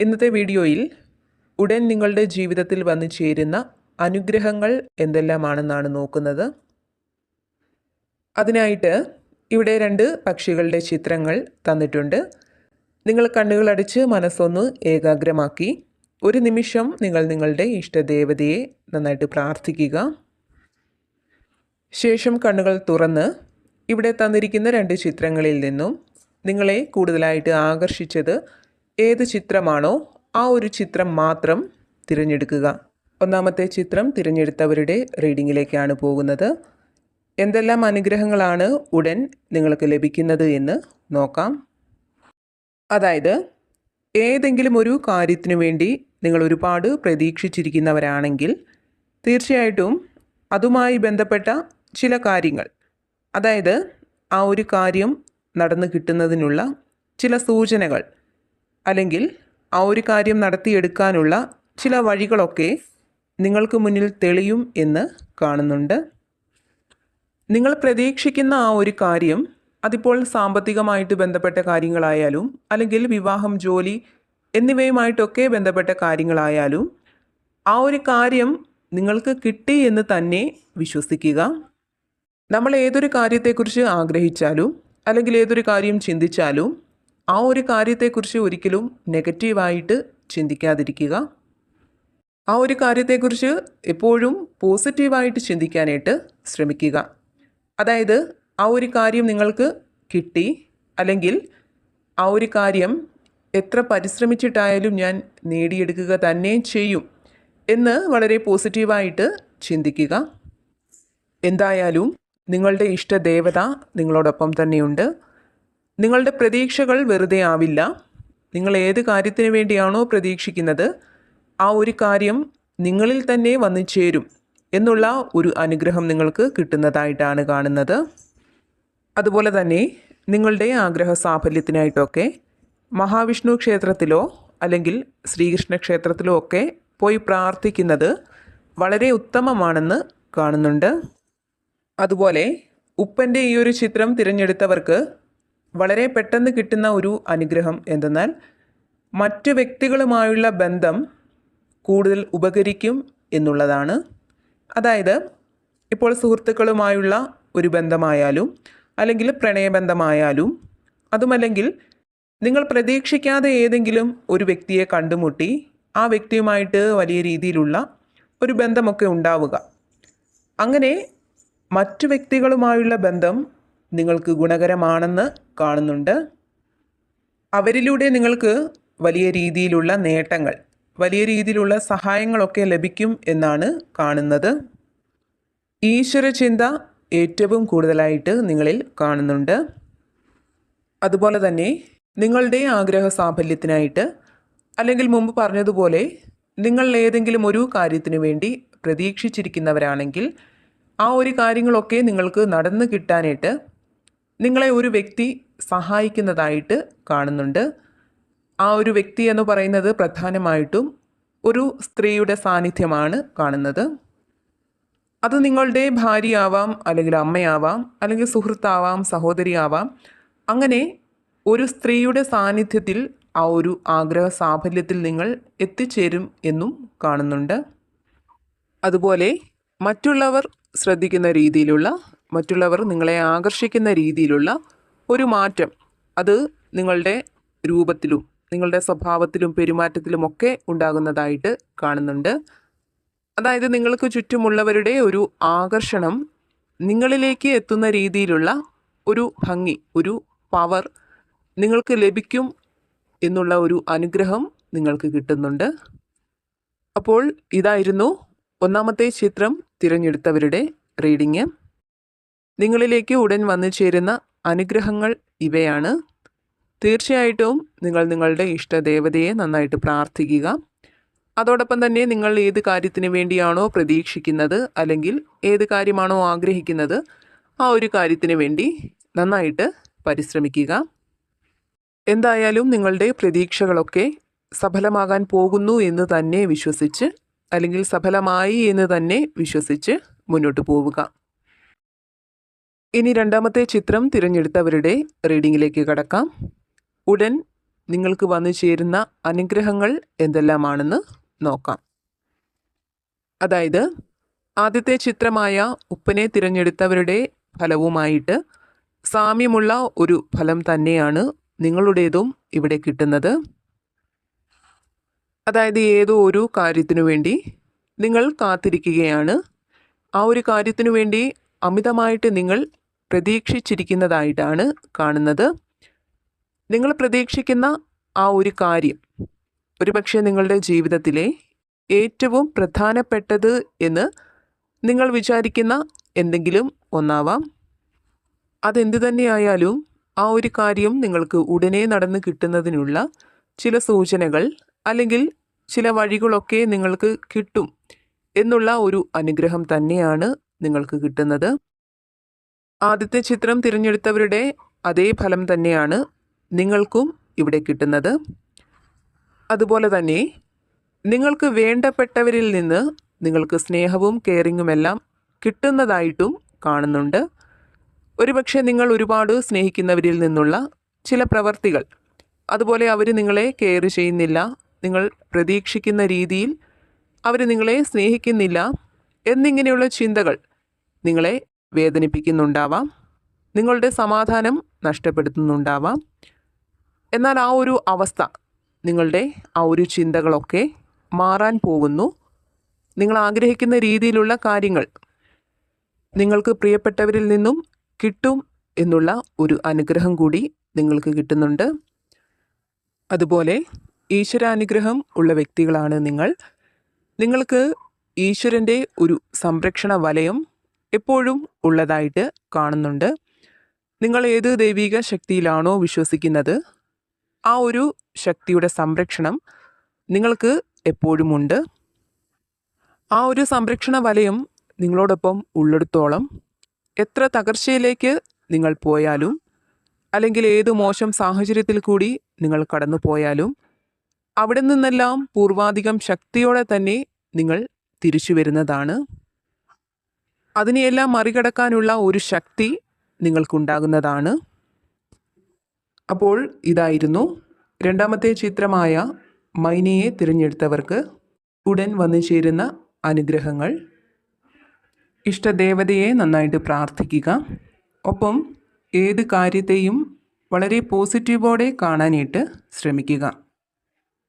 ഇന്നത്തെ വീഡിയോയിൽ ഉടൻ നിങ്ങളുടെ ജീവിതത്തിൽ വന്നു ചേരുന്ന അനുഗ്രഹങ്ങൾ എന്തെല്ലാമാണെന്നാണ് നോക്കുന്നത്. അതിനായിട്ട് ഇവിടെ രണ്ട് പക്ഷികളുടെ ചിത്രങ്ങൾ തന്നിട്ടുണ്ട്. നിങ്ങൾ കണ്ണുകളടച്ച് മനസ്സൊന്ന് ഏകാഗ്രമാക്കി. ഒരു നിമിഷം നിങ്ങൾ നിങ്ങളുടെ ഇഷ്ടദേവതയെ നന്നായിട്ട് പ്രാർത്ഥിക്കുക. ശേഷം കണ്ണുകൾ തുറന്ന് ഇവിടെ തന്നിരിക്കുന്ന രണ്ട് ചിത്രങ്ങളിൽ നിന്നും നിങ്ങളെ കൂടുതലായിട്ട് ആകർഷിച്ചത് ഏത് ചിത്രമാണോ ആ ഒരു ചിത്രം മാത്രം തിരഞ്ഞെടുക്കുക. ഒന്നാമത്തെ ചിത്രം തിരഞ്ഞെടുത്തവരുടെ റീഡിങ്ങിലേക്കാണ് പോകുന്നത്. എന്തെല്ലാം അനുഗ്രഹങ്ങളാണ് ഉടൻ നിങ്ങൾക്ക് ലഭിക്കുന്നത് എന്ന് നോക്കാം. അതായത് ഏതെങ്കിലും ഒരു കാര്യത്തിനു വേണ്ടി നിങ്ങൾ ഒരുപാട് പ്രതീക്ഷിച്ചിരിക്കുന്നവരാണെങ്കിൽ തീർച്ചയായിട്ടും അതുമായി ബന്ധപ്പെട്ട ചില കാര്യങ്ങൾ അതായത് ആ ഒരു കാര്യം നടന്നു കിട്ടുന്നതിനുള്ള ചില സൂചനകൾ അല്ലെങ്കിൽ ആ ഒരു കാര്യം നടത്തിയെടുക്കാനുള്ള ചില വഴികളൊക്കെ നിങ്ങൾക്ക് മുന്നിൽ തെളിയും എന്ന് കാണുന്നുണ്ട്. നിങ്ങൾ പ്രതീക്ഷിക്കുന്ന ആ ഒരു കാര്യം അതിപ്പോൾ സാമ്പത്തികമായിട്ട് ബന്ധപ്പെട്ട കാര്യങ്ങളായാലും അല്ലെങ്കിൽ വിവാഹം ജോലി എന്നിവയുമായിട്ടൊക്കെ ബന്ധപ്പെട്ട കാര്യങ്ങളായാലും ആ ഒരു കാര്യം നിങ്ങൾക്ക് കിട്ടി എന്ന് തന്നെ വിശ്വസിക്കുക. നമ്മൾ ഏതൊരു കാര്യത്തെക്കുറിച്ച് ആഗ്രഹിച്ചാലും അല്ലെങ്കിൽ ഏതൊരു കാര്യം ചിന്തിച്ചാലും ആ ഒരു കാര്യത്തെക്കുറിച്ച് ഒരിക്കലും നെഗറ്റീവായിട്ട് ചിന്തിക്കാതിരിക്കുക. ആ ഒരു കാര്യത്തെക്കുറിച്ച് എപ്പോഴും പോസിറ്റീവായിട്ട് ചിന്തിക്കാനായിട്ട് ശ്രമിക്കുക. അതായത് ആ ഒരു കാര്യം നിങ്ങൾക്ക് കിട്ടി അല്ലെങ്കിൽ ആ ഒരു കാര്യം എത്ര പരിശ്രമിച്ചിട്ടായാലും ഞാൻ നേടിയെടുക്കുക തന്നെ ചെയ്യും എന്ന് വളരെ പോസിറ്റീവായിട്ട് ചിന്തിക്കുക. എന്തായാലും നിങ്ങളുടെ ഇഷ്ടദേവത നിങ്ങളോടൊപ്പം തന്നെയുണ്ട്. നിങ്ങളുടെ പ്രതീക്ഷകൾ വെറുതെ ആവില്ല. നിങ്ങൾ ഏത് കാര്യത്തിന് വേണ്ടിയാണോ പ്രതീക്ഷിക്കുന്നത് ആ ഒരു കാര്യം നിങ്ങളിൽ തന്നെ വന്നു ചേരും എന്നുള്ള ഒരു അനുഗ്രഹം നിങ്ങൾക്ക് കിട്ടുന്നതായിട്ടാണ് കാണുന്നത്. അതുപോലെ തന്നെ നിങ്ങളുടെ ആഗ്രഹ സാഫല്യത്തിനായിട്ടൊക്കെ മഹാവിഷ്ണു ക്ഷേത്രത്തിലോ അല്ലെങ്കിൽ ശ്രീകൃഷ്ണ ക്ഷേത്രത്തിലോ ഒക്കെ പോയി പ്രാർത്ഥിക്കുന്നത് വളരെ ഉത്തമമാണെന്ന് കാണുന്നുണ്ട്. അതുപോലെ ഉപ്പന്റെ ഈ ഒരു ചിത്രം തിരഞ്ഞെടുത്തവർക്ക് വളരെ പെട്ടെന്ന് കിട്ടുന്ന ഒരു അനുഗ്രഹം എന്തെന്നാൽ മറ്റ് വ്യക്തികളുമായുള്ള ബന്ധം കൂടുതൽ ഉപകരിക്കും എന്നുള്ളതാണ്. അതായത് ഇപ്പോൾ സുഹൃത്തുക്കളുമായുള്ള ഒരു ബന്ധമായാലും അല്ലെങ്കിൽ പ്രണയബന്ധമായാലും അതുമല്ലെങ്കിൽ നിങ്ങൾ പ്രതീക്ഷിക്കാതെ ഏതെങ്കിലും ഒരു വ്യക്തിയെ കണ്ടുമുട്ടി ആ വ്യക്തിയുമായിട്ട് വലിയ രീതിയിലുള്ള ഒരു ബന്ധമൊക്കെ ഉണ്ടാവുക. അങ്ങനെ മറ്റു വ്യക്തികളുമായുള്ള ബന്ധം നിങ്ങൾക്ക് ഗുണകരമാണെന്ന് കാണുന്നുണ്ട്. അവരിലൂടെ നിങ്ങൾക്ക് വലിയ രീതിയിലുള്ള നേട്ടങ്ങൾ വലിയ രീതിയിലുള്ള സഹായങ്ങളൊക്കെ ലഭിക്കും എന്നാണ് കാണുന്നത്. ഈശ്വര ചിന്ത ഏറ്റവും കൂടുതലായിട്ട് നിങ്ങളിൽ കാണുന്നുണ്ട്. അതുപോലെ തന്നെ നിങ്ങളുടെ ആഗ്രഹ സാഫല്യത്തിനായിട്ട് അല്ലെങ്കിൽ മുമ്പ് പറഞ്ഞതുപോലെ നിങ്ങൾ ഏതെങ്കിലും ഒരു കാര്യത്തിനു വേണ്ടി പ്രതീക്ഷിച്ചിരിക്കുന്നവരാണെങ്കിൽ ആ ഒരു കാര്യങ്ങളൊക്കെ നിങ്ങൾക്ക് നടന്നു കിട്ടാനായിട്ട് നിങ്ങളെ ഒരു വ്യക്തി സഹായിക്കുന്നതായിട്ട് കാണുന്നുണ്ട്. ആ ഒരു വ്യക്തി എന്ന് പറയുന്നത് പ്രധാനമായിട്ടും ഒരു സ്ത്രീയുടെ സാന്നിധ്യമാണ് കാണുന്നത്. അത് നിങ്ങളുടെ ഭാര്യയാവാം അല്ലെങ്കിൽ അമ്മയാവാം അല്ലെങ്കിൽ സുഹൃത്താവാം സഹോദരിയാവാം അങ്ങനെ ഒരു സ്ത്രീയുടെ സാന്നിധ്യത്തിൽ ആ ഒരു ആഗ്രഹ സാഫല്യത്തിൽ നിങ്ങൾ എത്തിച്ചേരും എന്നും കാണുന്നുണ്ട്. അതുപോലെ മറ്റുള്ളവർ ശ്രദ്ധിക്കുന്ന രീതിയിലുള്ള മറ്റുള്ളവർ നിങ്ങളെ ആകർഷിക്കുന്ന രീതിയിലുള്ള ഒരു മാറ്റം. അത് നിങ്ങളുടെ രൂപത്തിലും നിങ്ങളുടെ സ്വഭാവത്തിലും പെരുമാറ്റത്തിലുമൊക്കെ ഉണ്ടാകുന്നതായിട്ട് കാണുന്നുണ്ട്. അതായത് നിങ്ങൾക്ക് ചുറ്റുമുള്ളവരുടെ ഒരു ആകർഷണം നിങ്ങളിലേക്ക് എത്തുന്ന രീതിയിലുള്ള ഒരു ഭംഗി ഒരു പവർ നിങ്ങൾക്ക് ലഭിക്കും എന്നുള്ള ഒരു അനുഗ്രഹം നിങ്ങൾക്ക് കിട്ടുന്നുണ്ട്. അപ്പോൾ ഇതായിരുന്നു ഒന്നാമത്തെ ചിത്രം തിരഞ്ഞെടുത്തവരുടെ റീഡിങ് നിങ്ങളിലേക്ക് ഉടൻ വന്നു ചേരുന്ന അനുഗ്രഹങ്ങൾ ഇവയാണ്. തീർച്ചയായിട്ടും നിങ്ങൾ നിങ്ങളുടെ ഇഷ്ടദേവതയെ നന്നായിട്ട് പ്രാർത്ഥിക്കുക. അതോടൊപ്പം തന്നെ നിങ്ങൾ ഏത് കാര്യത്തിന് വേണ്ടിയാണോ പ്രതീക്ഷിക്കുന്നത് അല്ലെങ്കിൽ ഏത് കാര്യമാണോ ആഗ്രഹിക്കുന്നത് ആ ഒരു കാര്യത്തിന് വേണ്ടി നന്നായിട്ട് പരിശ്രമിക്കുക. എന്തായാലും നിങ്ങളുടെ പ്രതീക്ഷകളൊക്കെ സഫലമാകാൻ പോകുന്നു എന്ന് തന്നെ വിശ്വസിച്ച് അല്ലെങ്കിൽ സഫലമായി എന്ന് തന്നെ വിശ്വസിച്ച് മുന്നോട്ട് പോവുക. ഇനി രണ്ടാമത്തെ ചിത്രം തിരഞ്ഞെടുത്തവരുടെ റീഡിങ്ങിലേക്ക് കടക്കാം. ഉടൻ നിങ്ങൾക്ക് വന്നു ചേരുന്ന അനുഗ്രഹങ്ങൾ എന്തെല്ലാമാണെന്ന് നോക്കാം. അതായത് ആദ്യത്തെ ചിത്രമായ ഉപ്പനെ തിരഞ്ഞെടുത്തവരുടെ ഫലവുമായിട്ട് സാമ്യമുള്ള ഒരു ഫലം തന്നെയാണ് നിങ്ങളുടേതും ഇവിടെ കിട്ടുന്നത്. അതായത് ഏതോ ഒരു കാര്യത്തിനു വേണ്ടി നിങ്ങൾ കാത്തിരിക്കുകയാണ്. ആ ഒരു കാര്യത്തിനു വേണ്ടി അമിതമായിട്ട് നിങ്ങൾ പ്രതീക്ഷിച്ചിരിക്കുന്നതായിട്ടാണ് കാണുന്നത്. നിങ്ങൾ പ്രതീക്ഷിക്കുന്ന ആ ഒരു കാര്യം ഒരുപക്ഷെ നിങ്ങളുടെ ജീവിതത്തിലെ ഏറ്റവും പ്രധാനപ്പെട്ടത് എന്ന് നിങ്ങൾ വിചാരിക്കുന്ന എന്തെങ്കിലും ഒന്നാവാം. അതെന്ത് തന്നെയായാലും ആ ഒരു കാര്യം നിങ്ങൾക്ക് ഉടനെ നടന്ന് കിട്ടുന്നതിനുള്ള ചില സൂചനകൾ അല്ലെങ്കിൽ ചില വഴികളൊക്കെ നിങ്ങൾക്ക് കിട്ടും എന്നുള്ള ഒരു അനുഗ്രഹം തന്നെയാണ് നിങ്ങൾക്ക് കിട്ടുന്നത്. ആദ്യത്തെ ചിത്രം തിരഞ്ഞെടുത്തവരുടെ അതേ ഫലം തന്നെയാണ് നിങ്ങൾക്കും ഇവിടെ കിട്ടുന്നത്. അതുപോലെ തന്നെ നിങ്ങൾക്ക് വേണ്ടപ്പെട്ടവരിൽ നിന്ന് നിങ്ങൾക്ക് സ്നേഹവും കെയറിങ്ങുമെല്ലാം കിട്ടുന്നതായിട്ടും കാണുന്നുണ്ട്. ഒരുപക്ഷെ നിങ്ങൾ ഒരുപാട് സ്നേഹിക്കുന്നവരിൽ നിന്നുള്ള ചില പ്രവർത്തികൾ. അതുപോലെ അവർ നിങ്ങളെ കെയർ ചെയ്യുന്നില്ല. നിങ്ങൾ പ്രതീക്ഷിക്കുന്ന രീതിയിൽ അവർ നിങ്ങളെ സ്നേഹിക്കുന്നില്ല. എന്നിങ്ങനെയുള്ള ചിന്തകൾ നിങ്ങളെ വേദനിപ്പിക്കുന്നുണ്ടാവാം. നിങ്ങളുടെ സമാധാനം നഷ്ടപ്പെടുത്തുന്നുണ്ടാവാം. എന്നാൽ ആ ഒരു അവസ്ഥ നിങ്ങളുടെ ആ ഒരു ചിന്തകളൊക്കെ മാറാൻ പോകുന്നു. നിങ്ങൾ ആഗ്രഹിക്കുന്ന രീതിയിലുള്ള കാര്യങ്ങൾ നിങ്ങൾക്ക് പ്രിയപ്പെട്ടവരിൽ നിന്നും കിട്ടും എന്നുള്ള ഒരു അനുഗ്രഹം കൂടി നിങ്ങൾക്ക് കിട്ടുന്നുണ്ട്. അതുപോലെ ഈശ്വരാനുഗ്രഹം ഉള്ള വ്യക്തികളാണ് നിങ്ങൾ. നിങ്ങൾക്ക് ഈശ്വരന്റെ ഒരു സംരക്ഷണ വലയം എപ്പോഴും ഉള്ളതായിട്ട് കാണുന്നുണ്ട്. നിങ്ങൾ ഏത് ദൈവിക ശക്തിയിലാണോ വിശ്വസിക്കുന്നത് ആ ഒരു ശക്തിയുടെ സംരക്ഷണം നിങ്ങൾക്ക് എപ്പോഴുമുണ്ട് ആ ഒരു സംരക്ഷണ വലയം നിങ്ങളോടൊപ്പം ഉള്ളിടത്തോളം എത്ര തകർച്ചയിലേക്ക് നിങ്ങൾ പോയാലും അല്ലെങ്കിൽ ഏത് മോശം സാഹചര്യത്തിൽ കൂടി നിങ്ങൾ കടന്നു പോയാലും അവിടെ നിന്നെല്ലാം പൂർവാധികം ശക്തിയോടെ തന്നെ നിങ്ങൾ തിരിച്ചു വരുന്നതാണ്. അതിനെയെല്ലാം മറികടക്കാനുള്ള ഒരു ശക്തി നിങ്ങൾക്കുണ്ടാകുന്നതാണ്. അപ്പോൾ ഇതായിരുന്നു രണ്ടാമത്തെ ചിത്രമായ മൈനയെ തിരഞ്ഞെടുത്തവർക്ക് ഉടൻ വന്നു ചേരുന്ന അനുഗ്രഹങ്ങൾ. ഇഷ്ടദേവതയെ നന്നായിട്ട് പ്രാർത്ഥിക്കുക. ഒപ്പം ഏത് കാര്യത്തെയും വളരെ പോസിറ്റീവോടെ കാണാനായിട്ട് ശ്രമിക്കുക.